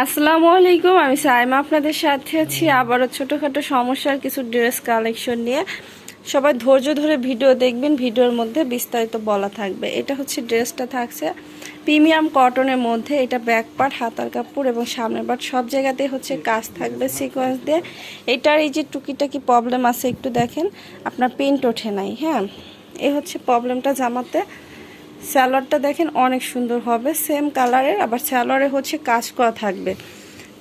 আসসালামু আলাইকুম, আমি সাইমা। আপনাদের সাথে আছি আবারও ছোটোখাটো সমস্যার কিছু ড্রেস কালেকশন নিয়ে। সবাই ধৈর্য ধরে ভিডিও দেখবেন, ভিডিওর মধ্যে বিস্তারিত বলা থাকবে। এটা হচ্ছে ড্রেসটা থাকছে প্রিমিয়াম কটনের মধ্যে। এটা ব্যাক পার্ট, হাতার কাপড় এবং সামনের পার্ট। সব জায়গাতেই হচ্ছে কাজ থাকবে সিকোয়েন্স দিয়ে। এটার এই যে টুকিটাকি প্রবলেম আছে, একটু দেখেন। আপনার প্রিন্ট ওঠে নাই হ্যাঁ? এ হচ্ছে প্রবলেমটা জামাতে। স্যালোয়ারটা দেখেন অনেক সুন্দর হবে, সেম কালারের, আবার স্যালোয়ারে হচ্ছে কাজ করা থাকবে।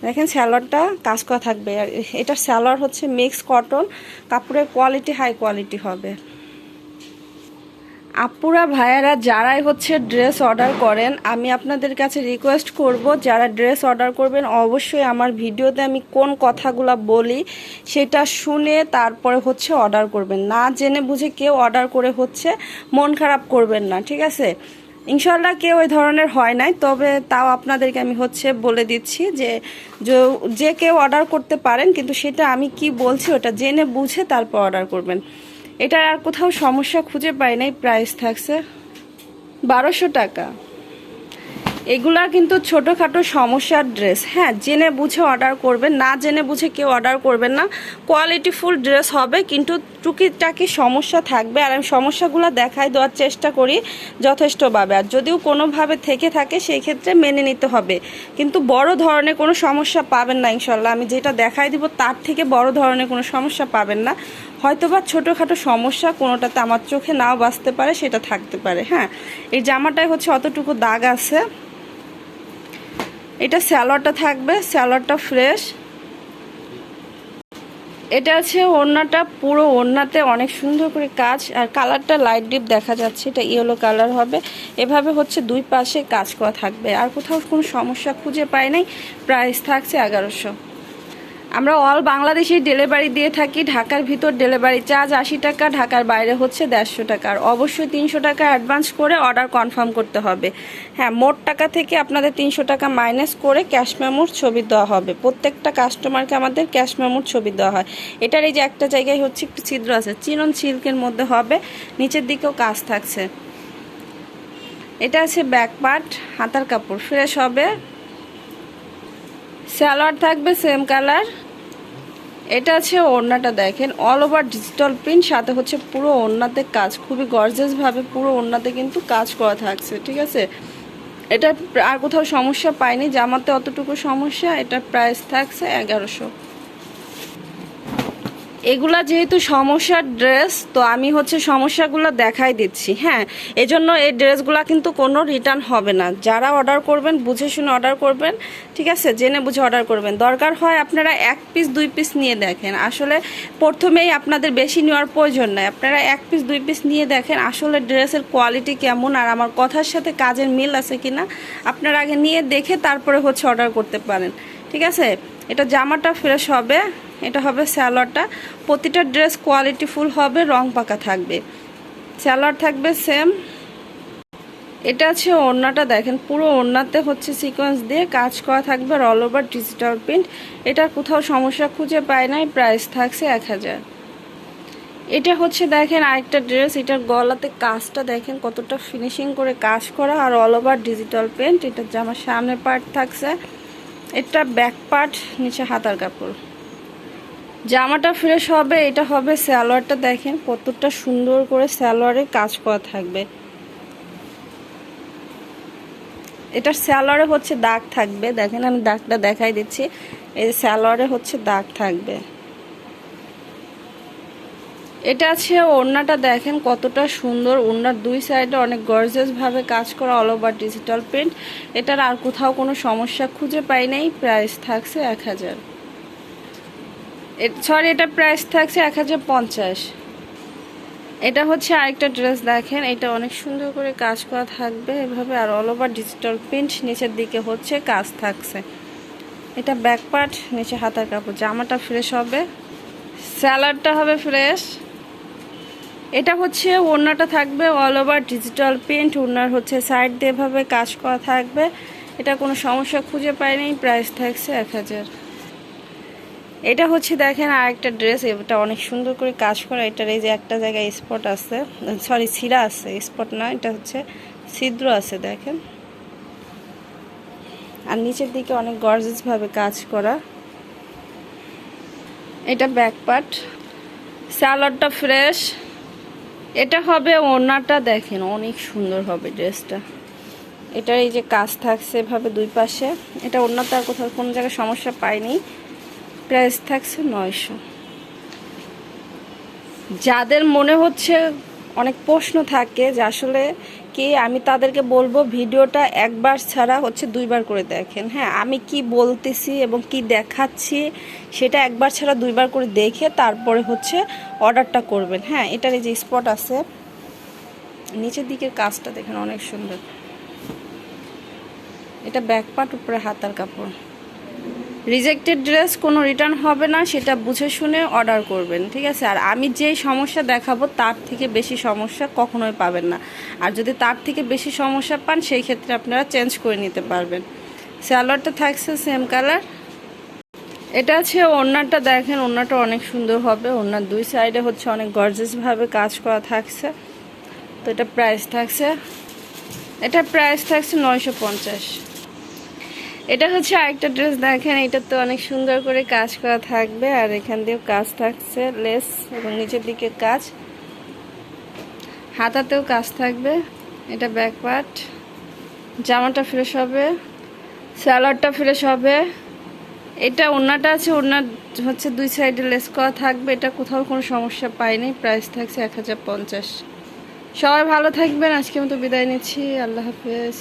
দেখেন স্যালোয়ারটা কাজ করা থাকবে, আর এটা স্যালোয়ার হচ্ছে মিক্স কটন, কাপড়ের কোয়ালিটি, হাই কোয়ালিটি হবে। আপুরা ভাইয়ারা যারাই হচ্ছে ড্রেস অর্ডার করেন, আমি আপনাদের কাছে রিকোয়েস্ট করব, যারা ড্রেস অর্ডার করবেন, অবশ্যই আমার ভিডিওতে আমি কোন কথাগুলো বলি সেটা শুনে তারপরে হচ্ছে অর্ডার করবেন। না জেনে বুঝে কেউ অর্ডার করে হচ্ছে মন খারাপ করবেন না, ঠিক আছে? ইনশাল্লাহ কেউ ওই ধরনের হয় নাই, তবে তাও আপনাদেরকে আমি হচ্ছে বলে দিচ্ছি যে যে কেউ অর্ডার করতে পারেন, কিন্তু সেটা আমি কি বলছি ওটা জেনে বুঝে তারপর অর্ডার করবেন। এটার আর কোথাও সমস্যা খুঁজে পাই নাই প্রাইস থাকছে বারোশো টাকা। এগুলা কিন্তু ছোটোখাটো সমস্যার ড্রেস হ্যাঁ জেনে বুঝে অর্ডার করবেন, না জেনে বুঝে কেউ অর্ডার করবেন না। কোয়ালিটি ফুল ড্রেস হবে, কিন্তু টুকিটাকি সমস্যা থাকবে। আর আমি সমস্যাগুলো দেখাই দেওয়ার চেষ্টা করি যথেষ্টভাবে। আর যদিও কোনোভাবে থেকে থাকে সেই ক্ষেত্রে মেনে নিতে হবে। কিন্তু বড় ধরনের কোনো সমস্যা পাবেন না ইনশাল্লাহ আমি যেটা দেখাই দিব, তার থেকে বড় ধরনের কোনো সমস্যা পাবেন না। হয়তোবা ছোটোখাটো সমস্যা কোনোটাতে আমার চোখে নাও বাঁচতে পারে, সেটা থাকতে পারে। হ্যাঁ এই জামাটায় হচ্ছে অতটুকু দাগ আছে। এটা স্যালাডটা থাকবে, স্যালাডটা ফ্রেশ। এটা আছে ওড়নাটা, পুরো ওড়নাতে অনেক সুন্দর করে কাজ, আর কালারটা লাইট ডিপ দেখা যাচ্ছে, এটা ইয়েলো কালার হবে। এভাবে হচ্ছে দুই পাশে কাজ করা থাকবে, আর কোথাও কোনো সমস্যা খুঁজে পাই নাই, প্রাইস থাকছে এগারোশো। আমরা অল বাংলাদেশে ডেলিভারি দিয়ে থাকি, ঢাকার ভিতর ডেলিভারি চার্জ আশি টাকা, ঢাকার বাইরে হচ্ছে দেড়শো টাকা। অবশ্যই তিনশো টাকা অ্যাডভান্স করে অর্ডার কনফার্ম করতে হবে। হ্যাঁ মোট টাকা থেকে আপনাদের তিনশো টাকা মাইনাস করে ক্যাশ মেমোর ছবি দেওয়া হবে। প্রত্যেকটা কাস্টমারকে আমাদের ক্যাশ মেমোর ছবি দেওয়া হয়। এটার এই যে একটা জায়গায় হচ্ছে একটু ছিদ্র আছে, চিরন সিল্কের মধ্যে হবে, নিচের দিকেও কাজ থাকছে। এটা আছে ব্যাক পার্ট হাতার কাপড় ফ্রেশ হবে। স্যালোয়ার থাকবে সেম কালার এটা আছে ওড়নাটা দেখেন অল ওভার ডিজিটাল প্রিন্ট সাথে হচ্ছে পুরো ওড়নাতে কাজ, খুবই গর্জেসভাবে পুরো ওড়নাতে কিন্তু কাজ করা থাকছে, ঠিক আছে? এটা আর কোথাও সমস্যা পাইনি, জামাতে অতটুকু সমস্যা, এটা প্রাইস থাকছে এগারোশো। এগুলা যেহেতু সমস্যার ড্রেস, তো আমি হচ্ছে সমস্যাগুলো দেখাই দিচ্ছি হ্যাঁ? এজন্য এই ড্রেসগুলা কিন্তু কোনো রিটার্ন হবে না। যারা অর্ডার করবেন, বুঝে শুনে অর্ডার করবেন, ঠিক আছে? জেনে বুঝে অর্ডার করবেন। দরকার হয় আপনারা এক পিস দুই পিস নিয়ে দেখেন। আসলে প্রথমেই আপনাদের বেশি নেওয়ার প্রয়োজন নাই। আপনারা এক পিস দুই পিস নিয়ে দেখেন আসলে ড্রেসের কোয়ালিটি কেমন আর আমার কথার সাথে কাজের মিল আছে কিনা। আপনারা আগে নিয়ে দেখে তারপরে হচ্ছে অর্ডার করতে পারেন। ঠিক আছে? এটা জামাটা ফ্রেশ হবে, এটা হবে স্যালোয়ারটা প্রতিটা ড্রেস কোয়ালিটি ফুল হবে, রং পাকা থাকবে। স্যালোয়ার থাকবে সেম এটা আছে ওড়নাটা, দেখেন, পুরো ওড়নাতে হচ্ছে সিকোয়েন্স দিয়ে কাজ করা থাকবে আর অল ওভার ডিজিটাল প্রিন্ট এটা কোথাও সমস্যা খুঁজে পায় নাই প্রাইস থাকছে এক হাজার। এটা হচ্ছে, দেখেন, আরেকটা ড্রেস এটার গলাতে কাজটা দেখেন কতটা ফিনিশিং করে কাজ করা আর অল ওভার ডিজিটাল প্রিন্ট এটার জামার সামনে পার্ট থাকছে। এটা ব্যাক পার্ট নিচে হাতার কাপড়। জামাটা ফ্রেশ হবে, এটা হবে স্যালোয়ারটা দেখেন, কতটা সুন্দর করে স্যালোয়ারে কাজ করা থাকবে। এটার স্যালোয়ারে হচ্ছে দাগ থাকবে, দেখেন আমি দাগটা দেখাই দিচ্ছি, এই স্যালোয়ারে হচ্ছে দাগ থাকবে। এটা আছে, ওড়নাটা দেখেন কতটা সুন্দর। ওড়নার দুই সাইডে অনেক গর্জেসভাবে কাজ করা অল ওভার ডিজিটাল প্রিন্ট এটার আর কোথাও কোনো সমস্যা খুঁজে পাই নাই। প্রাইস থাকছে এক হাজার। সরি এটা প্রাইস থাকছে এক হাজার পঞ্চাশ। এটা হচ্ছে আরেকটা ড্রেস দেখেন। এটা অনেক সুন্দর করে কাজ করা থাকবে এভাবে, আর অল ওভার ডিজিটাল প্রিন্ট নিচের দিকে হচ্ছে কাজ থাকছে। এটা ব্যাক পার্ট নিচে হাতার কাপড়। জামাটা ফ্রেশ হবে। স্যালাডটা হবে ফ্রেশ এটা হচ্ছে ওড়নাটা থাকবে অল ওভার ডিজিটাল প্রিন্ট ওড়নার হচ্ছে সাইড দিয়ে এভাবে কাজ করা থাকবে। এটা কোনো সমস্যা খুঁজে পায়নি প্রাইস থাকছে এক হাজার। এটা হচ্ছে দেখেন আরেকটা ড্রেস এটা অনেক সুন্দর করে কাজ করা। এটার এই যে একটা জায়গায় স্পট আছে সরি ছিঁড়া আছে স্পট না, এটা হচ্ছে ছিদ্র আছে, দেখেন। আর নিচের দিকে অনেক গর্জেস ভাবে কাজ করা। এটা ব্যাক পার্ট স্যালাডটা ফ্রেশ এটা হবে ওনাটা দেখেন, অনেক সুন্দর হবে ড্রেসটা। এটার এই যে কাজ থাকছে এভাবে দুই পাশে, এটা ওনাতে আর কোথাও কোনো জায়গায় সমস্যা পাইনি প্রাইস থাকছে নয়শো। যাদের মনে হচ্ছে অনেক প্রশ্ন থাকে যে আসলে কি আমি তাদেরকে বলব ভিডিওটা একবার ছাড়া হচ্ছে দুইবার করে দেখেন। হ্যাঁ আমি কি বলতেছি এবং কি দেখাচ্ছি সেটা একবার ছাড়া দুইবার করে দেখে তারপরে হচ্ছে অর্ডারটা করবেন। হ্যাঁ এটার এই যে স্পট আছে, নিচের দিকের কাজটা দেখেন অনেক সুন্দর। এটা ব্যাক পার্ট উপরে হাতার কাপড়। রিজেক্টেড ড্রেস কোনো রিটার্ন হবে না, সেটা বুঝে শুনে অর্ডার করবেন, ঠিক আছে? আর আমি যেই সমস্যা দেখাবো, তার থেকে বেশি সমস্যা কখনোই পাবেন না। আর যদি তার থেকে বেশি সমস্যা পান, সেই ক্ষেত্রে আপনারা চেঞ্জ করে নিতে পারবেন। স্যালোয়ারটা থাকছে সেম কালার এটা আছে ওড়নাটা, দেখেন ওড়নাটা অনেক সুন্দর হবে। ওড়নার দুই সাইডে হচ্ছে অনেক গর্জেসভাবে কাজ করা থাকছে। তো এটা প্রাইস থাকছে, এটা প্রাইস থাকছে নয়শো পঞ্চাশ। এটা হচ্ছে আরেকটা ড্রেস, দেখেন, এটা তো অনেক সুন্দর করে কাজ করা থাকবে, আর এখান দিয়েও কাজ থাকছে, লেস এবং নিচের দিকে কাজ। হাতাতেও কাজ থাকবে, এটা ব্যাক পার্ট জামাটা ফ্রেশ হবে স্যালাডটা ফ্রেশ হবে। এটা ওড়নাটা আছে ওড়নার হচ্ছে দুই সাইডে লেস করা থাকবে, এটা কোথাও কোনো সমস্যা পাইনি প্রাইস থাকছে এক হাজার পঞ্চাশ। সবাই ভালো থাকবেন আজকে মতো বিদায় নিচ্ছি, আল্লাহ হাফেজ।